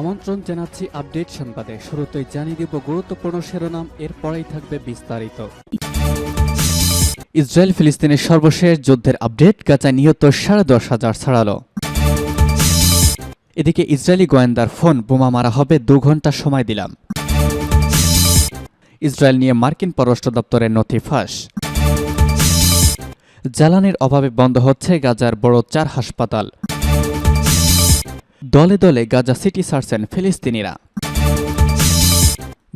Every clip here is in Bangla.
আমন্ত্রণ জানাচ্ছি আপডেট সংবাদে। শুরুতেই জানিয়ে দিব গুরুত্বপূর্ণ শিরোনাম, এরপরেই থাকবে বিস্তারিত। ইসরায়েল ফিলিস্তিনের সর্বশেষ যুদ্ধের আপডেট, গাজায় নিহত সাড়ে দশ হাজার ছাড়ালো। এদিকে ইসরায়েলি গোয়েন্দার ফোন, বোমা মারা হবে দু ঘণ্টা সময় দিলাম। ইসরায়েল নিয়ে মার্কিন পররাষ্ট্র দপ্তরের নথি ফাঁস। জ্বালানির অভাবে বন্ধ হচ্ছে গাজার বড় চার হাসপাতাল। দলে দলে গাজা সিটি ছাড়ছেন ফিলিস্তিনিরা।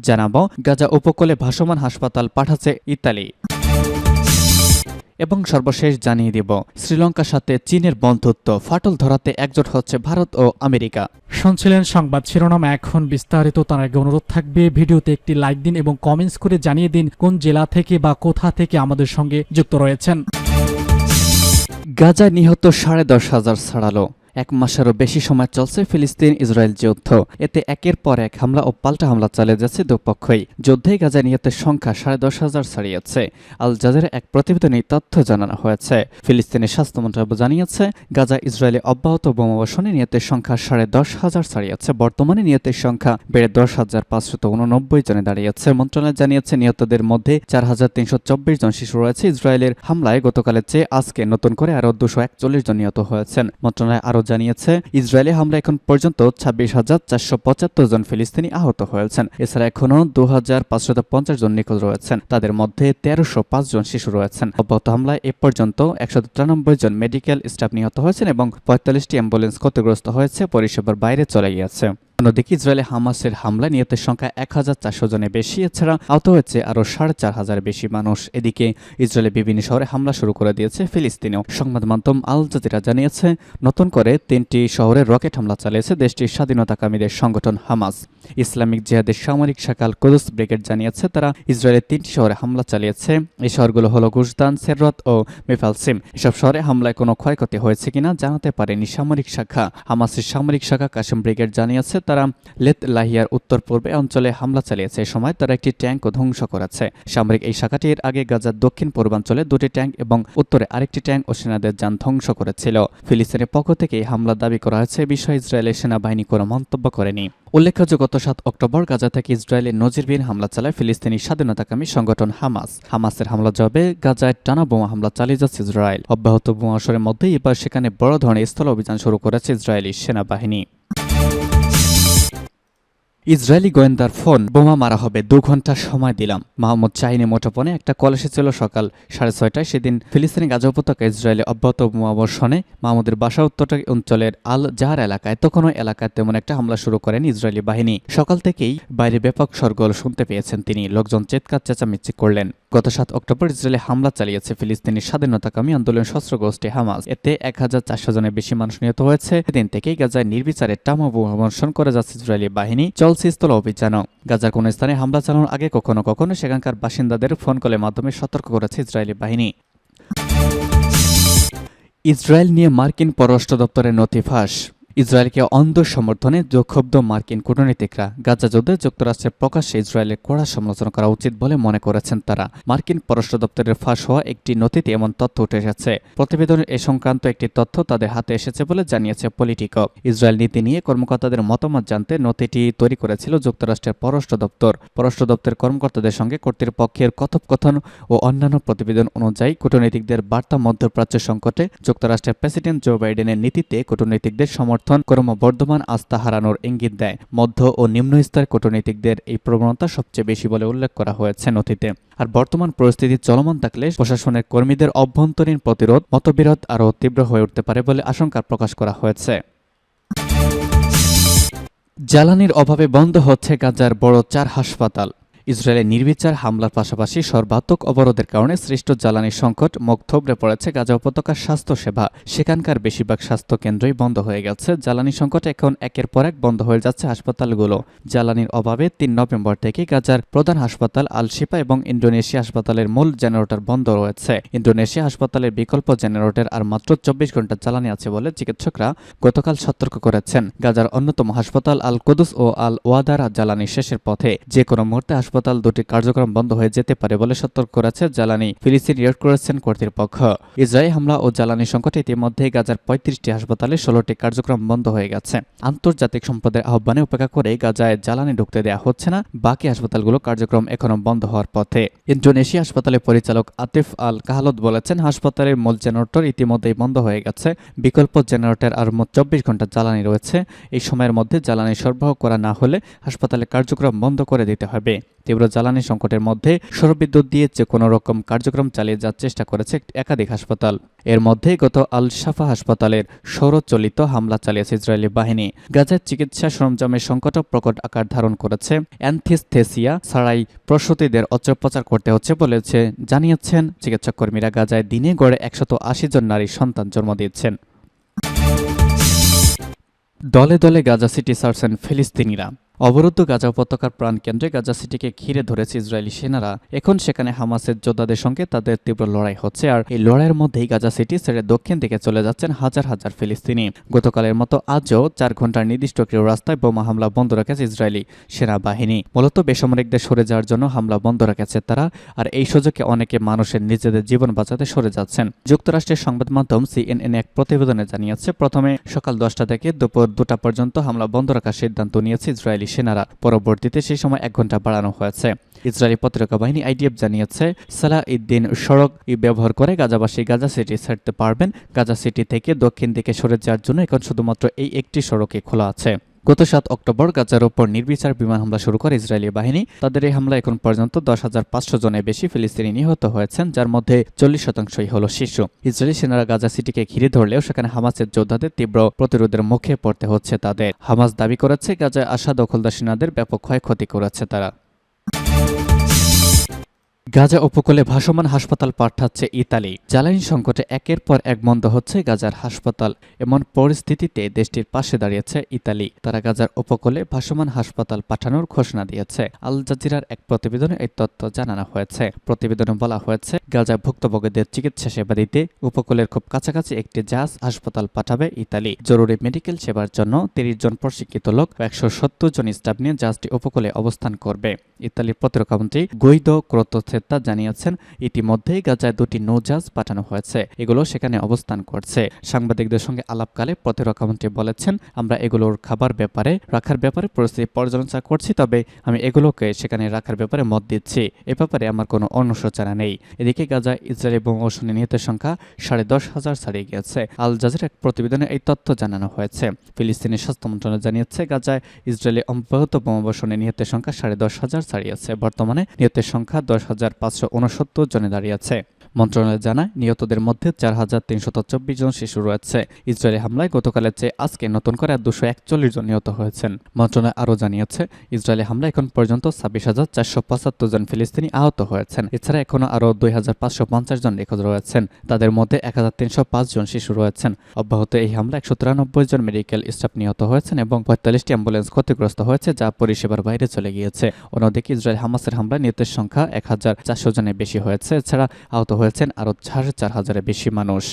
জানাব গাজা উপকূলে ভাসমান হাসপাতাল পাঠাচ্ছে ইতালি। এবং সর্বশেষ জানিয়ে দিব শ্রীলঙ্কার সাথে চীনের বন্ধুত্ব ফাটল ধরাতে একজোট হচ্ছে ভারত ও আমেরিকা। শুনছিলেন সংবাদ শিরোনাম এখন বিস্তারিত তার আগে অনুরোধ থাকবে ভিডিওতে একটি লাইক দিন এবং কমেন্টস করে জানিয়ে দিন কোন জেলা থেকে বা কোথা থেকে আমাদের সঙ্গে যুক্ত রয়েছেন। গাজায় নিহত সাড়ে দশ হাজার ছাড়ালো। এক মাসেরও বেশি সময় চলছে ফিলিস্তিন ইসরায়েল যুদ্ধ। এতে একের পর এক হামলা ও পাল্টা হামলা চালিয়ে যাচ্ছে দুপক্ষই। যুদ্ধে গাজায় নিহতের সংখ্যা সাড়ে দশ হাজার ছাড়িয়েছে। আল জাজের এক প্রতিবেদনে তথ্য জানানো হয়েছে। ফিলিস্তিনের স্বাস্থ্য মন্ত্রণালয় জানিয়েছে গাজা ইসরায়েলে অব্যাহত বোমাবর্ষণে নিহতের সংখ্যা সাড়ে দশ হাজার ছাড়িয়েছে। বর্তমানে নিহতের সংখ্যা বেড়ে দশ হাজার পাঁচশত উননব্বই জনে দাঁড়িয়েছে। মন্ত্রণালয় জানিয়েছে, নিহতদের মধ্যে চার হাজার তিনশো চব্বিশ জন শিশু রয়েছে। ইসরায়েলের হামলায় গতকালের চেয়ে আজকে নতুন করে আরও দুশো একচল্লিশ জন নিহত হয়েছেন। মন্ত্রণালয় আরও জানিয়েছে, ইসরায়েলি হামলা এখন পর্যন্ত ছাব্বিশ হাজার চারশো পঁচাত্তর জন ফিলিস্তিনি আহত হয়েছেন। এছাড়া এখনও দু হাজার পাঁচশত পঞ্চাশ জন নিখোঁজ রয়েছেন। তাদের মধ্যে তেরোশো পাঁচ জন শিশু রয়েছেন। অব্যাহত হামলায় এ পর্যন্ত একশো তিরানব্বই জন মেডিকেল স্টাফ নিহত হয়েছেন এবং পঁয়তাল্লিশটি অ্যাম্বুলেন্স ক্ষতিগ্রস্ত হয়েছে, পরিষেবার বাইরে চলে গিয়েছে। অন্যদিকে ইসরায়েলে হামাসের হামলায় নিহতের সংখ্যা এক হাজার চারশো জনের বেশি, এছাড়া আহত হয়েছে আরও সাড়ে চার হাজার বেশি মানুষ। এদিকে ইসরায়েলের বিভিন্ন শহরে হামলা শুরু করে দিয়েছে ফিলিস্তিনেও। সংবাদ মাধ্যম আল জাজিরা জানিয়েছে, নতুন করে তিনটি শহরে রকেট হামলা চালিয়েছে দেশটির স্বাধীনতাকামীদের সংগঠন হামাস। ইসলামিক জিহাদের সামরিক শাখাল কুদুস ব্রিগেড জানিয়েছে, তারা ইসরায়েলের তিনটি শহরে হামলা চালিয়েছে। এই শহরগুলো হলো গুজদান সেররত ও মেফালসিম। এসব শহরে হামলায় কোনো ক্ষয়ক্ষতি হয়েছে কিনা জানাতে পারেনি সামরিক শাখা। হামাসের সামরিক শাখা কাশিম ব্রিগেড জানিয়েছে তারা লেত লাহিয়ার উত্তর পূর্বে অঞ্চলে হামলা চালিয়েছে। এ সময় তারা একটি ট্যাঙ্কও ধ্বংস করেছে। সামরিক এই শাখাটি এর আগে গাজার দক্ষিণ পূর্বাঞ্চলে দুটি ট্যাঙ্ক এবং উত্তরে আরেকটি ট্যাঙ্ক ও সেনাদের যান ধ্বংস করেছিল। ফিলিস্তিনের পক্ষ থেকে এই হামলা দাবি করা হয়েছে বিষয়ে ইসরায়েলের সেনাবাহিনী কোনো মন্তব্য করেনি। উল্লেখ্য গত সাত অক্টোবর গাজা থেকে ইসরায়েলের নজিরবিহীন হামলা চালায় ফিলিস্তিনি স্বাধীনতাকামী সংগঠন হামাস। হামাসের হামলা জবাবে গাজায় টানা বোমা হামলা চালিয়ে যাচ্ছে ইসরায়েল। অব্যাহত বোমা আসরের মধ্যেই এবার সেখানে বড় ধরনের স্থল অভিযান শুরু করেছে ইসরায়েলি সেনাবাহিনী। ইসরায়েলি গোয়েন্দার ফোন বোমা মারা হবে, দু ঘণ্টা সময় দিলাম। মাহমুদ চাহিনী মুঠোপনে একটা কল এসেছিল সকাল সাড়ে ছয়টায়। সেদিন ফিলিস্তিনি গাজা উপত্যকা ইসরায়েলে অব্যাহত বোমাবর্ষণে মাহমুদের বাসা উত্তর অঞ্চলের আল জাহার এলাকায়। তখনও এলাকায় তেমন একটা হামলা শুরু করেন ইসরায়েলি বাহিনী। সকাল থেকেই বাইরে ব্যাপক সরগোল শুনতে পেয়েছেন তিনি। লোকজন চেতকার চেঁচামেচি করলেন। গত সাত অক্টোবর ইসরায়েলে হামলা চালিয়েছে ফিলিস্তিনি স্বাধীনতাকামী আন্দোলন সশস্ত্র গোষ্ঠী হামাস। এতে এক হাজার চারশো জনের বেশি মানুষ নিহত হয়েছে। সেদিন থেকেই গাজায় নির্বিচারে টামা বোমাবর্ষণ করে যাচ্ছে ইসরায়েলি বাহিনী। চলছে স্থল অভিযানও। গাজার কোন স্থানে হামলা চালানোর আগে কখনো কখনো সেখানকার বাসিন্দাদের ফোন কলের মাধ্যমে সতর্ক করেছে ইসরায়েলি বাহিনী। ইসরায়েল নিয়ে মার্কিন পররাষ্ট্র দপ্তরের নথি ফাঁস। ইসরায়েলকে অন্ধ সমর্থনে ক্ষুব্ধ মার্কিন কূটনীতিকরা গাজা যুদ্ধে যুক্তরাষ্ট্রের প্রকাশ্যে ইসরায়েলের কড়া সমালোচনা করা উচিত বলে মনে করেছেন তারা। মার্কিন পররাষ্ট্র দপ্তরের ফাঁস হওয়া একটি নথিতে এমন তথ্য উঠে এসেছে। প্রতিবেদনে এ সংক্রান্ত একটি তথ্য তাদের হাতে এসেছে বলে জানিয়েছে পলিটিকো। ইসরায়েল নীতি নিয়ে কর্মকর্তাদের মতামত জানতে নথিটি তৈরি করেছিল যুক্তরাষ্ট্রের পররাষ্ট্র দপ্তর। পররাষ্ট্র দপ্তরের কর্মকর্তাদের সঙ্গে কর্তৃপক্ষের কথোপকথন ও অন্যান্য প্রতিবেদন অনুযায়ী কূটনীতিকদের বার্তা মধ্যপ্রাচ্য সংকটে যুক্তরাষ্ট্রের প্রেসিডেন্ট জো বাইডেনের নীতিতে কূটনীতিকদের সমর্থন সমর্থন ক্রমবর্ধমান আস্থা হারানোর ইঙ্গিত দেয়। মধ্য ও নিম্ন স্তরের কূটনীতিকদের এই প্রবণতা সবচেয়ে বেশি বলে উল্লেখ করা হয়েছে নথিতে। আর বর্তমান পরিস্থিতি চলমান থাকলে প্রশাসনের কর্মীদের অভ্যন্তরীণ প্রতিরোধ, মতবিরোধ আরও তীব্র হয়ে উঠতে পারে বলে আশঙ্কা প্রকাশ করা হয়েছে। জ্বালানির অভাবে বন্ধ হচ্ছে গাজার বড় চার হাসপাতাল। ইসরায়েলের নির্বিচার হামলার পাশাপাশি সর্বাত্মক অবরোধের কারণে সৃষ্ট জ্বালানি সংকট মুখ পড়েছে গাজা উপত্যকার স্বাস্থ্যসেবা। সেখানকার বেশিরভাগ স্বাস্থ্য কেন্দ্রই বন্ধ হয়ে গেছে। জ্বালানি সংকট এখন একের পর এক বন্ধ হয়ে যাচ্ছে হাসপাতালগুলো। জ্বালানির অভাবে তিন নভেম্বর থেকে গাজার প্রধান হাসপাতাল আলশিপা এবং ইন্দোনেশিয়া হাসপাতালের মূল জেনারেটর বন্ধ রয়েছে। ইন্দোনেশিয়া হাসপাতালের বিকল্প জেনারেটর আর মাত্র চব্বিশ ঘণ্টা জ্বালানি আছে বলে চিকিৎসকরা গতকাল সতর্ক করেছেন। গাজার অন্যতম হাসপাতাল আল কুদুস ও আল ওয়াদারা জ্বালানি শেষের পথে যে কোনো মুহূর্তে হাসপাতাল হাসপাতাল দুটি কার্যক্রম বন্ধ হয়ে যেতে পারে বলে সতর্ক করেছে জ্বালানি ফিলিস্তিন রিয়াক্ট করেছেন কর্তৃপক্ষ। ইসরায়েল হামলা ও জ্বালানি সংকটে ইতিমধ্যে গাজার পঁয়ত্রিশটি হাসপাতালে ষোলোটি কার্যক্রম বন্ধ হয়ে গেছে। আন্তর্জাতিক সম্পদের আহ্বানে উপেক্ষা করে গাজায় জ্বালানি ঢুকতে দেওয়া হচ্ছে না, বাকি হাসপাতালগুলো কার্যক্রম এখনও বন্ধ হওয়ার পথে। ইন্দোনেশিয়া হাসপাতালের পরিচালক আতিফ আল কাহালত বলেছেন, হাসপাতালের মূল জেনারেটর ইতিমধ্যেই বন্ধ হয়ে গেছে। বিকল্প জেনারেটর আর মোট চব্বিশ ঘণ্টা জ্বালানি রয়েছে। এই সময়ের মধ্যে জ্বালানি সরবরাহ করা না হলে হাসপাতালে কার্যক্রম বন্ধ করে দিতে হবে। তীব্র জ্বালানি সংকটের মধ্যে সৌরবিদ্যুৎ দিয়ে যে কোনো রকম কার্যক্রম চালিয়ে যাওয়ার চেষ্টা করেছে একাধিক হাসপাতাল। এর মধ্যে গত আল সাফা হাসপাতালের সৌরচলিত হামলা চালিয়েছে ইসরায়েলি বাহিনী। গাজার চিকিৎসা সরঞ্জামের সংকটও প্রকট আকার ধারণ করেছে অ্যান্থিস্থেসিয়া ছাড়াই প্রসূতিদের অস্ত্রোপচার করতে হচ্ছে বলেছে, জানিয়েছেন চিকিৎসক কর্মীরা। গাজায় দিনে গড়ে একশত আশি জন নারী সন্তান জন্ম দিচ্ছেন দলে দলে গাজা সিটি ছাড়ছেন ফিলিস্তিনিরা অবরুদ্ধ গাজা উপত্যকার প্রাণকেন্দ্রে গাজা সিটিকে ঘিরে ধরেছে ইসরায়েলি সেনারা। এখন সেখানে হামাসের যোদ্ধাদের সঙ্গে তাদের তীব্র লড়াই হচ্ছে আর এই লড়াইয়ের মধ্যেই গাজা সিটি ছেড়ে দক্ষিণ দিকে চলে যাচ্ছেন হাজার হাজার ফিলিস্তিনি। গতকালের মতো আজও চার ঘণ্টার নির্দিষ্ট কেউ রাস্তায় বোমা হামলা বন্ধ রেখেছে ইসরায়েলি সেনাবাহিনী। মূলত বেসামরিকদের সরে যাওয়ার জন্য হামলা বন্ধ রেখেছে তারা আর এই সুযোগে অনেকে মানুষের নিজেদের জীবন বাঁচাতে সরে যাচ্ছেন। যুক্তরাষ্ট্রের সংবাদ মাধ্যম সিএনএন এক প্রতিবেদনে জানিয়েছে, প্রথমে সকাল দশটা থেকে দুপুর দুটা পর্যন্ত হামলা বন্ধ রাখার সিদ্ধান্ত নিয়েছে ইসরায়েলি সেনারা। পরবর্তীতে সেই সময় এক ঘণ্টা বাড়ানো হয়েছে। ইসরায়েলি প্রতিরক্ষা বাহিনী আইডিএফ জানিয়েছে, সালাহ ইদ্দিন সড়ক ব্যবহার করে গাজাবাসী গাজা সিটি ছাড়তে পারবেন। গাজা সিটি থেকে দক্ষিণ দিকে সরে যাওয়ার জন্য এখন শুধুমাত্র এই একটি সড়কে খোলা আছে। গত সাত অক্টোবর গাজার ওপর নির্বিচার বিমান হামলা শুরু করে ইসরায়েলি বাহিনী। তাদের এই হামলা এখন পর্যন্ত দশ হাজার পাঁচশো জনের বেশি ফিলিস্তিনি নিহত হয়েছেন, যার মধ্যে চল্লিশ শতাংশই হল শিশু। ইসরায়েলি সেনারা গাজা সিটিকে ঘিরে ধরলেও সেখানে হামাসের যোদ্ধাদের তীব্র প্রতিরোধের মুখে পড়তে হচ্ছে তাদের। হামাস দাবি করেছে, গাজায় আসা দখলদার সেনাদের ব্যাপক ক্ষয়ক্ষতি করেছে তারা। গাজা উপকূলে ভাসমান হাসপাতাল পাঠাচ্ছে ইতালি। জ্বালানি সংকটে একের পর এক বন্ধ হচ্ছে গাজার হাসপাতাল। এমন পরিস্থিতিতে দেশটির পাশে দাঁড়িয়েছে ইতালি। তারা গাজার উপকূলে ভাসমান হাসপাতাল পাঠানোর ঘোষণা দিয়েছে। আল জাজিরার এক প্রতিবেদনে এই তথ্য জানানো হয়েছে। প্রতিবেদনে বলা হয়েছে, গাজা ভুক্তভোগীদের চিকিৎসা সেবা দিতে উপকূলের খুব কাছাকাছি একটি জাহাজ হাসপাতাল পাঠাবে ইতালি। জরুরি মেডিকেল সেবার জন্য তিরিশ জন প্রশিক্ষিত লোক একশো সত্তর জন স্টাফ নিয়ে জাহাজটি উপকূলে অবস্থান করবে। ইতালির প্রতিরক্ষামন্ত্রী গৈদ ক্রোতোসেত্তা জানিয়েছেন। ইতিমধ্যেই গাজায় দুটি নৌজাহাজ পাঠানো হয়েছে। এগুলো সেখানে অবস্থান করছে। সাংবাদিকদের সঙ্গে আলাপকালে প্রতিরক্ষামন্ত্রী বলেছেন, আমরা এগুলোর খাবার ব্যাপারে, রাখার ব্যাপারে পরিস্থিতি পর্যালোচনা করছি, তবে আমি এগুলোকে সেখানে রাখার ব্যাপারে মত দিচ্ছি। এ ব্যাপারে আমার কোনো অনুশোচনা নেই। এদিকে গাজায় ইসরায়েলি বোমাবর্ষণে নিহতের সংখ্যা সাড়ে দশ হাজার ছাড়িয়ে গিয়েছে। আল জাজির এক প্রতিবেদনে এই তথ্য জানানো হয়েছে। ফিলিস্তিনি স্বাস্থ্য মন্ত্রণালয় জানিয়েছে, গাজায় ইসরায়েলি অব্যাহত বোমাবর্ষণে নিহতের সংখ্যা সাড়ে দশ হাজার ছাড়িয়েছে। বর্তমানে নিহতের সংখ্যা দশ হাজার পাঁচশো উনসত্তর জনে দাঁড়িয়েছে মন্ত্রণালয় জানায়, নিহতদের মধ্যে চার হাজার তিনশত চব্বিশ জন শিশু রয়েছে। ইসরায়েলি হামলায় গতকালের চেয়ে আজকে নতুন করে দুশো একচল্লিশ জন নিহত হয়েছেন। মন্ত্রণালয় আরও জানিয়েছে, ইসরায়েলি হামলায় এখন পর্যন্ত ছাব্বিশ হাজার চারশো পঁচাত্তর জন ফিলিস্তিনি আহত হয়েছেন। এছাড়া এখনও আরও দুই হাজার পাঁচশো পঞ্চাশ জন নিখোঁজ রয়েছেন। তাদের মধ্যে এক হাজার তিনশো পাঁচ জন শিশু রয়েছেন। অব্যাহত এই হামলা একশো তিরানব্বই জন মেডিকেল স্টাফ নিহত হয়েছেন এবং পঁয়তাল্লিশটি অ্যাম্বুলেন্স ক্ষতিগ্রস্ত হয়েছে, যা পরিষেবার বাইরে চলে গিয়েছে। অন্যদিকে ইসরায়েল হামাসের হামলায় নিহতের সংখ্যা এক হাজার চারশো জনের বেশি হয়েছে। এছাড়া আহত হয়েছেন আরও চার হাজারের বেশি মানুষ।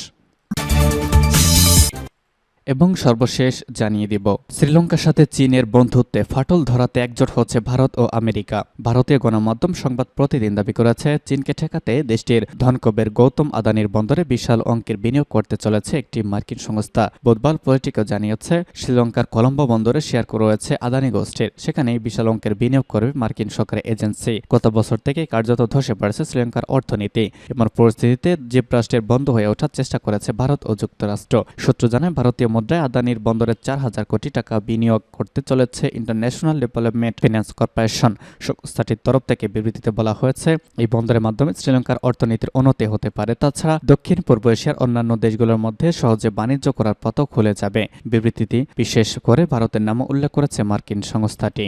এবং সর্বশেষ জানিয়ে দিব। শ্রীলঙ্কার সাথে চীনের বন্ধুত্বে ফাটল ধরাতে একজোট হচ্ছে ভারত ও আমেরিকা। ভারতীয় গণমাধ্যম সংবাদ প্রতিদিন দাবি করেছে, চীনকে ঠেকাতে দেশটির ধনকবের গৌতম আদানির বন্দরে বিশাল অঙ্কের বিনিয়োগ করতে চলেছে একটি মার্কিন সংস্থা। বুধবার পলিটিকও জানিয়েছে, শ্রীলঙ্কার কলম্বো বন্দরে শেয়ার রয়েছে আদানি গোষ্ঠীর। সেখানে বিশাল অঙ্কের বিনিয়োগ করবে মার্কিন সরকারি এজেন্সি। গত বছর থেকে কার্যত ধসে পড়েছে শ্রীলঙ্কার অর্থনীতি। এমন পরিস্থিতিতে দ্বীপরাষ্ট্রের বন্ধ হয়ে ওঠার চেষ্টা করেছে ভারত ও যুক্তরাষ্ট্র। সূত্র জানায়, ভারতীয় মুদ্রায় আদানির বন্দরে চার হাজার কোটি টাকা বিনিয়োগ করতে চলেছে ইন্টারন্যাশনাল ডেভেলপমেন্ট ফিন্যান্স কর্পোরেশন। সংস্থাটির তরফ থেকে বিবৃতিতে বলা হয়েছে, এই বন্দরের মাধ্যমে শ্রীলঙ্কার অর্থনীতির উন্নতি হতে পারে। তাছাড়া দক্ষিণ পূর্ব এশিয়ার অন্যান্য দেশগুলোর মধ্যে সহজে বাণিজ্য করার পথও খুলে যাবে। বিবৃতিটি বিশেষ করে ভারতের নামও উল্লেখ করেছে মার্কিন সংস্থাটি।